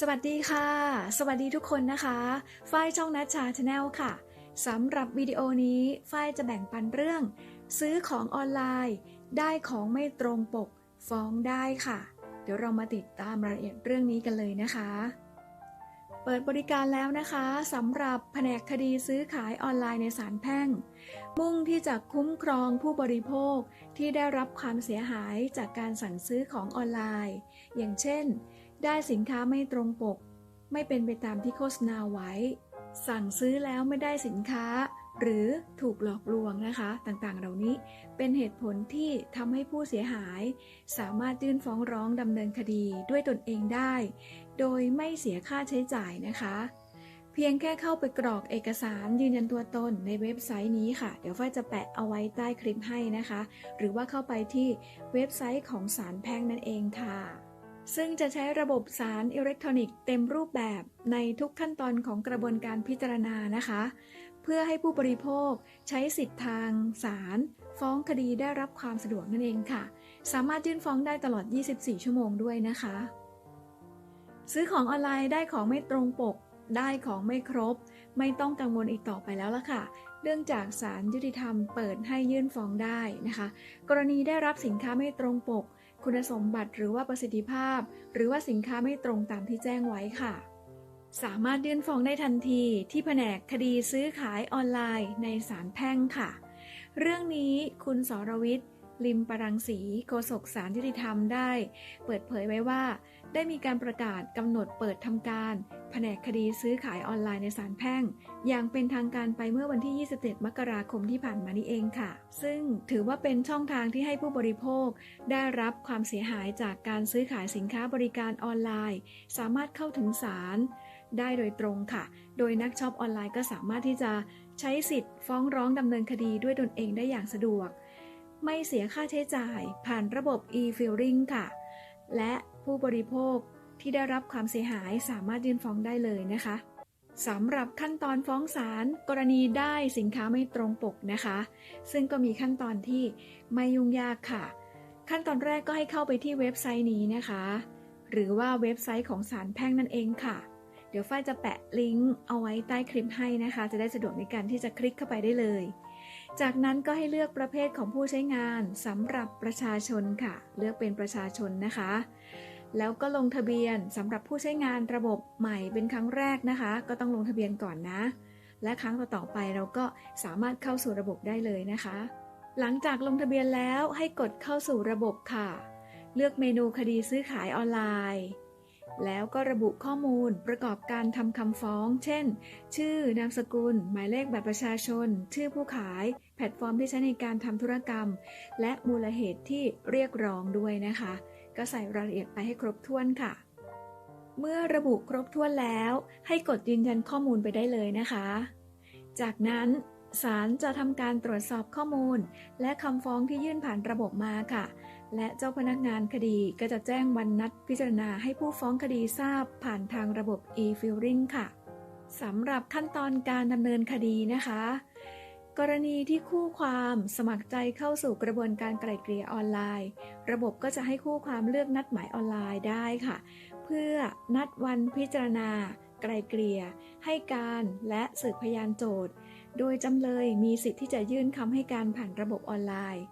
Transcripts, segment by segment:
สวัสดีค่ะ สวัสดีทุกคนนะคะ ฝ้ายช่องนัชชาชาแนลค่ะ สำหรับวิดีโอนี้ ฝ้ายจะแบ่งปันเรื่อง ซื้อของออนไลน์ ได้ของไม่ตรงปก ฟ้องได้ค่ะ เดี๋ยวเรามาติดตามรายละเอียดเรื่องนี้กันเลยนะคะ เปิดบริการแล้วนะคะสำหรับแผนกคดีซื้อขายออนไลน์ในศาลแพ่ง มุ่งที่จะคุ้มครองผู้บริโภคที่ได้รับความเสียหายจากการสั่งซื้อของออนไลน์ อย่างเช่น ได้สินค้าไม่ตรงปก ไม่เป็นไปตามที่โฆษณาไว้ สั่งซื้อแล้วไม่ได้สินค้า หรือถูกหลอกลวงนะคะ ต่างๆ เหล่านี้เป็นเหตุผลที่ทำให้ผู้เสียหาย สามารถยื่นฟ้องร้องดำเนินคดีด้วยตนเองได้ โดยไม่เสียค่าใช้จ่ายนะคะ เพียงแค่เข้าไปกรอกเอกสารยืนยันตัวตนในเว็บไซต์นี้ค่ะ เดี๋ยวฝ้ายจะแปะเอาไว้ใต้คลิปให้นะคะ หรือว่าเข้าไปที่เว็บไซต์ของศาลแพ่งนั่นเองค่ะ ซึ่งจะใช้ระบบสารอิเล็กทรอนิกส์เต็มรูปแบบในทุกขั้นตอนของกระบวนการพิจารณานะคะ เพื่อให้ผู้บริโภคใช้สิทธิ์ทางศาลฟ้องคดีได้รับความสะดวกนั่นเองค่ะ สามารถยื่นฟ้องได้ตลอด 24 ชั่วโมงด้วยนะคะ ซื้อของออนไลน์ได้ของไม่ตรงปก ได้ของไม่ครบ ไม่ต้องกังวลอีกต่อไปแล้วล่ะค่ะเนื่องจากศาลยุติธรรมเปิดให้ยื่นฟ้องได้นะคะ กรณีได้รับสินค้าไม่ตรงปก คุณสมบัติหรือว่าประสิทธิภาพ หรือว่าสินค้าไม่ตรงตามที่แจ้งไว้ค่ะ สามารถยื่นฟ้องได้ทันทีที่แผนกคดีซื้อขายออนไลน์ในศาลแพ่งค่ะ เรื่องนี้คุณสรวิทย์ ลิมปรังสีโฆษกสารยุติธรรมได้ เปิดเผยไว้ว่า ได้มีการประกาศกำหนดเปิดทำการ แผนกคดีซื้อขายออนไลน์ในศาลแพ่ง อย่างเป็นทางการไปเมื่อวันที่ 27 มกราคมที่ผ่านมานี้เองค่ะ ซึ่งถือว่าเป็นช่องทางที่ให้ผู้บริโภค ได้รับความเสียหายจากการซื้อขายสินค้าบริการออนไลน์ สามารถเข้าถึงศาลได้โดยตรงค่ะ โดยนักช็อปออนไลน์ก็สามารถที่จะใช้สิทธิ์ฟ้องร้องดำเนินคดีด้วยตนเองได้อย่างสะดวก ไม่เสียค่าใช้จ่ายผ่านระบบ e-filing ค่ะ และผู้บริโภคที่ได้รับความเสียหายสามารถยื่นฟ้องได้เลยนะคะสำหรับขั้นตอนฟ้องศาลกรณีได้สินค้าไม่ตรงปกนะคะ ซึ่งก็มีขั้นตอนที่ไม่ยุ่งยากค่ะ ขั้นตอนแรกก็ให้เข้าไปที่เว็บไซต์นี้นะคะ หรือว่าเว็บไซต์ของศาลแพ่งนั่นเองค่ะ เดี๋ยวฝ้ายจะแปะลิงก์เอาไว้ใต้คลิปให้นะคะ จะได้สะดวกในการที่จะคลิกเข้าไปได้เลย จากนั้นก็ให้เลือกประเภทของผู้ใช้งานสำหรับประชาชนค่ะ เลือกเป็นประชาชนนะคะ แล้วก็ลงทะเบียนสำหรับผู้ใช้งานระบบใหม่เป็นครั้งแรกนะคะ ก็ต้องลงทะเบียนก่อนนะ และครั้งต่อๆไปเราก็สามารถเข้าสู่ระบบได้เลยนะคะ หลังจากลงทะเบียนแล้วให้กดเข้าสู่ระบบค่ะ เลือกเมนูคดีซื้อขายออนไลน์ แล้วก็ระบุข้อมูลประกอบการทำคำฟ้อง เช่น ชื่อ นามสกุล หมายเลขบัตรประชาชน ชื่อผู้ขาย แพลตฟอร์มที่ใช้ในการทำธุรกรรม และมูลเหตุที่เรียกร้องด้วยนะคะ ก็ใส่รายละเอียดไปให้ครบถ้วนค่ะ เมื่อระบุครบถ้วนแล้ว ให้กดยืนยันข้อมูลไปได้เลยนะคะ จากนั้นศาลจะทำการตรวจสอบข้อมูล และคำฟ้องที่ยื่นผ่านระบบมาค่ะ และเจ้าพนักงานคดีก็จะแจ้งวันนัดพิจารณาให้ผู้ฟ้องคดีทราบผ่านทางระบบ e-filing ค่ะสำหรับขั้นตอนการดำเนินคดีนะคะ กรณีที่คู่ความสมัครใจเข้าสู่กระบวนการไกล่เกลี่ยออนไลน์ ระบบก็จะให้คู่ความเลือกนัดหมายออนไลน์ได้ค่ะ เพื่อนัดวันพิจารณา ไกล่เกลี่ย ให้การและสืบพยานโจทย์ โดยจำเลยมีสิทธิ์ที่จะยื่นคำให้การผ่านระบบออนไลน์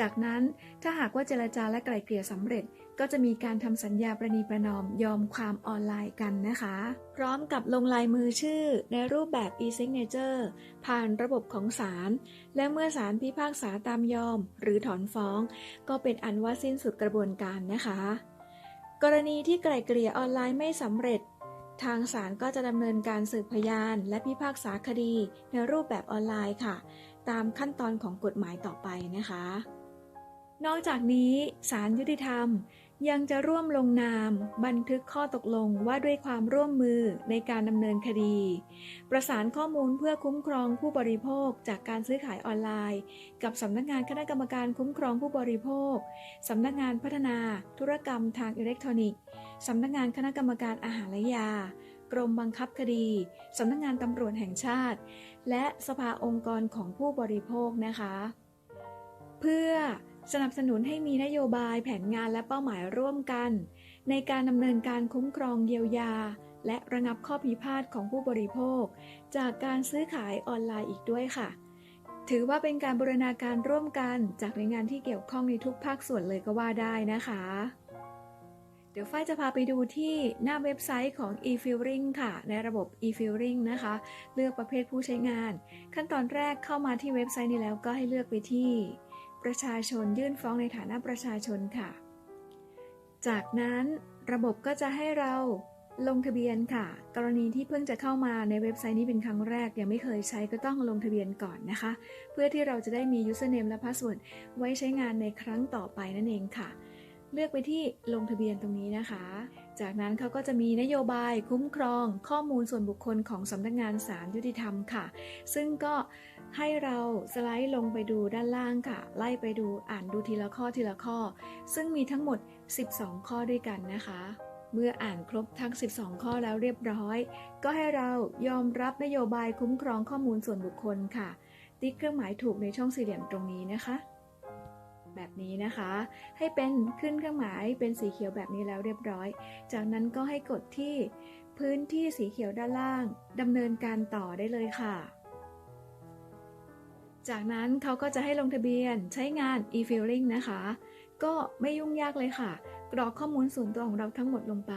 จากนั้นถ้าหากว่าเจรจาและไกล่เกลี่ยสำเร็จ ก็จะมีการทำสัญญาประนีประนอมยอมความออนไลน์กันนะคะ พร้อมกับลงลายมือชื่อในรูปแบบ e-signature ผ่านระบบของศาลและเมื่อศาลพิพากษาตามยอม หรือถอนฟ้อง ก็เป็นอันว่าสิ้นสุดกระบวนการนะคะ กรณีที่ไกล่เกลี่ยออนไลน์ไม่สำเร็จทางศาลก็จะดำเนินการสืบพยานและพิพากษาคดีในรูปแบบออนไลน์ค่ะ ตามขั้นตอนของกฎหมายต่อไปนะคะ นอกจากนี้ศาลยุติธรรมยังจะร่วมลงนามบันทึกข้อตกลงว่าด้วยความร่วมมือในการดำเนินคดี ประสานข้อมูลเพื่อคุ้มครองผู้บริโภคจากการซื้อขายออนไลน์ กับสำนักงานคณะกรรมการคุ้มครองผู้บริโภคสำนักงานพัฒนาธุรกรรมทางอิเล็กทรอนิกส์สำนักงานคณะกรรมการอาหารและยากรมบังคับคดีสำนักงานตำรวจแห่งชาติ และสภาองค์กรของผู้บริโภคนะคะ เพื่อ สนับสนุนให้มีนโยบายแผนงานและเป้าหมายร่วมกัน ในการดำเนินการคุ้มครองเยียวยา และระงับข้อพิพาทของผู้บริโภค จากการซื้อขายออนไลน์อีกด้วยค่ะ ถือว่าเป็นการบูรณาการร่วมกันจากหน่วยงานที่เกี่ยวข้องในทุกภาคส่วนเลยก็ว่าได้นะคะ เดี๋ยวฝ้ายจะพาไปดูที่หน้าเว็บไซต์ของ e-filling ค่ะ ในระบบ e-filling นะคะ เลือกประเภทผู้ใช้งาน ขั้นตอนแรกเข้ามาที่เว็บไซต์นี้แล้วก็ให้เลือกไปที่ ประชาชนยื่นฟ้องในฐานะประชาชนค่ะ จากนั้นระบบก็จะให้เราลงทะเบียนค่ะ กรณีที่เพิ่งจะเข้ามาในเว็บไซต์นี้เป็นครั้งแรก ยังไม่เคยใช้ก็ต้องลงทะเบียนก่อนนะคะ เพื่อที่เราจะได้มี username และ password ไว้ใช้งานในครั้งต่อไปนั่นเองค่ะ เลือกไปที่ลงทะเบียนตรงนี้นะคะ จากนั้นเขาก็จะมีนโยบายคุ้มครอง ข้อมูลส่วนบุคคลของสำนักงานศาลยุติธรรมค่ะ ซึ่งก็ ให้เราสไลด์ลงไปดูด้านล่างค่ะ ไล่ไปดูอ่านดูทีละข้อทีละข้อ ซึ่งมีทั้งหมด 12 ข้อด้วยกันนะคะ เมื่ออ่านครบทั้ง 12 ข้อแล้วเรียบร้อย ก็ให้เรายอมรับนโยบายคุ้มครองข้อมูลส่วนบุคคลค่ะ ติ๊กเครื่องหมายถูกในช่องสี่เหลี่ยมตรงนี้นะคะ แบบนี้นะคะ ให้เป็นขึ้นเครื่องหมายเป็นสีเขียวแบบนี้แล้วเรียบร้อย จากนั้นก็ให้กดที่พื้นที่สีเขียวด้านล่างดำเนินการต่อได้เลยค่ะ จากนั้นเขาก็จะให้ลงทะเบียนใช้งาน e-filling นะคะ ก็ไม่ยุ่งยากเลยค่ะ กรอกข้อมูลส่วนตัวของเราทั้งหมดลงไป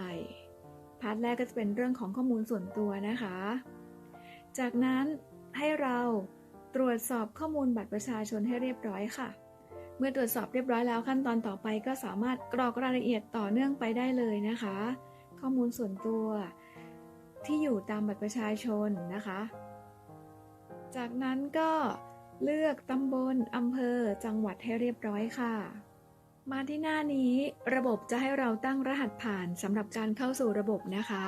พาร์ทแรกก็จะเป็นเรื่องของข้อมูลส่วนตัวนะคะ จากนั้นให้เราตรวจสอบข้อมูลบัตรประชาชนให้เรียบร้อยค่ะ เมื่อตรวจสอบเรียบร้อยแล้วขั้นตอนต่อไปก็สามารถกรอกรายละเอียดต่อเนื่องไปได้เลยนะคะ ข้อมูลส่วนตัวที่อยู่ตามบัตรประชาชนนะคะ จากนั้นก็ เลือกตำบลอำเภอ จังหวัดให้เรียบร้อยค่ะ มาที่หน้านี้ระบบจะให้เราตั้งรหัสผ่านสำหรับการเข้าสู่ระบบนะคะ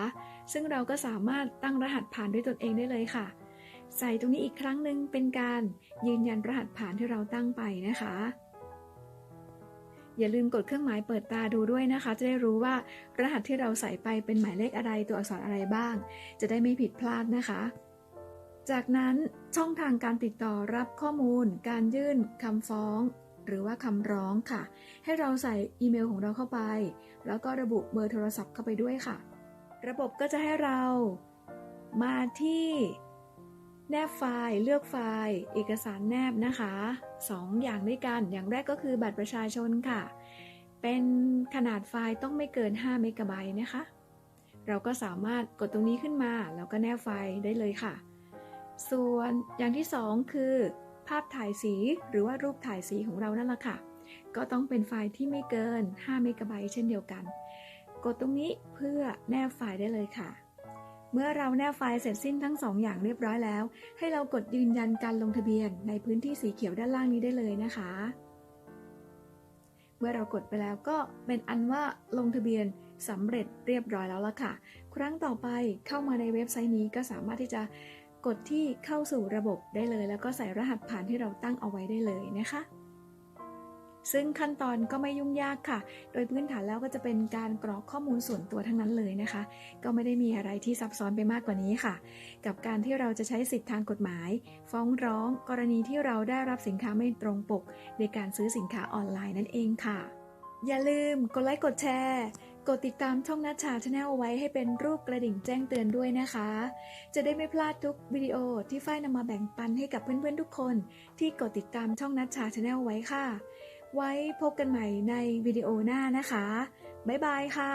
ซึ่งเราก็สามารถตั้งรหัสผ่านด้วยตนเองได้เลยค่ะ ใส่ตรงนี้อีกครั้งหนึ่งเป็นการยืนยันรหัสผ่านที่เราตั้งไปนะคะ อย่าลืมกดเครื่องหมายเปิดตาดูด้วยนะคะ จะได้รู้ว่ารหัสที่เราใส่ไปเป็นหมายเลขอะไรตัวอักษรอะไรบ้าง จะได้ไม่ผิดพลาดนะคะ จากนั้นช่องทางการติดต่อรับข้อมูล การยื่นคำฟ้อง หรือว่าคำร้องค่ะ ให้เราใส่อีเมลของเราเข้าไป แล้วก็ระบุเบอร์โทรศัพท์เข้าไปด้วยค่ะ ระบบก็จะให้เรามาที่แนบไฟล์ เลือกไฟล์ เอกสารแนบนะคะสองอย่างด้วยกัน อย่างแรกก็คือบัตรประชาชนค่ะ เป็นขนาดไฟล์ต้องไม่เกิน 5 เมกะไบต์นะคะ เราก็สามารถกดตรงนี้ขึ้นมา แล้วก็แนบไฟล์ได้เลยค่ะ ส่วนอย่างที่2คือ ภาพถ่ายสีหรือว่ารูปถ่ายสีของเรานั่นแหละค่ะ ก็ต้องเป็นไฟล์ที่ไม่เกิน5เมกะไบต์เช่นเดียวกัน กดตรงนี้เพื่อแนบไฟล์ได้เลยค่ะ เมื่อเราแนบไฟล์เสร็จสิ้นทั้ง2อย่างเรียบร้อยแล้ว ให้เรากดยืนยันการลงทะเบียนในพื้นที่สีเขียวด้านล่างนี้ได้เลยนะคะ เมื่อเรากดไปแล้วก็เป็นอันว่าลงทะเบียนสำเร็จเรียบร้อยแล้วล่ะค่ะ ครั้งต่อไปเข้ามาในเว็บไซต์นี้ก็สามารถที่จะ กดที่เข้าสู่ระบบได้เลย แล้วก็ใส่รหัสผ่านที่เราตั้งเอาไว้ได้เลยนะคะ ซึ่งขั้นตอนก็ไม่ยุ่งยากค่ะ โดยพื้นฐานแล้วก็จะเป็นการกรอกข้อมูลส่วนตัวทั้งนั้นเลยนะคะ ก็ไม่ได้มีอะไรที่ซับซ้อนไปมากกว่านี้ค่ะ กับการที่เราจะใช้สิทธิทางกฎหมาย ฟ้องร้อง กรณีที่เราได้รับสินค้าไม่ตรงปก ในการซื้อสินค้าออนไลน์นั่นเองค่ะ อย่าลืมกดไลค์กดแชร์ กดติดตามช่องนัชชาชาแนลเอาไว้ให้เป็นรูปกระดิ่งแจ้งเตือนด้วยนะคะ จะได้ไม่พลาดทุกวิดีโอที่ฝ้ายนำมาแบ่งปันให้กับเพื่อนๆทุกคน ที่กดติดตามช่องนัชชาชาแนลไว้ค่ะ ไว้พบกันใหม่ในวิดีโอหน้านะคะ บ๊ายบายค่ะ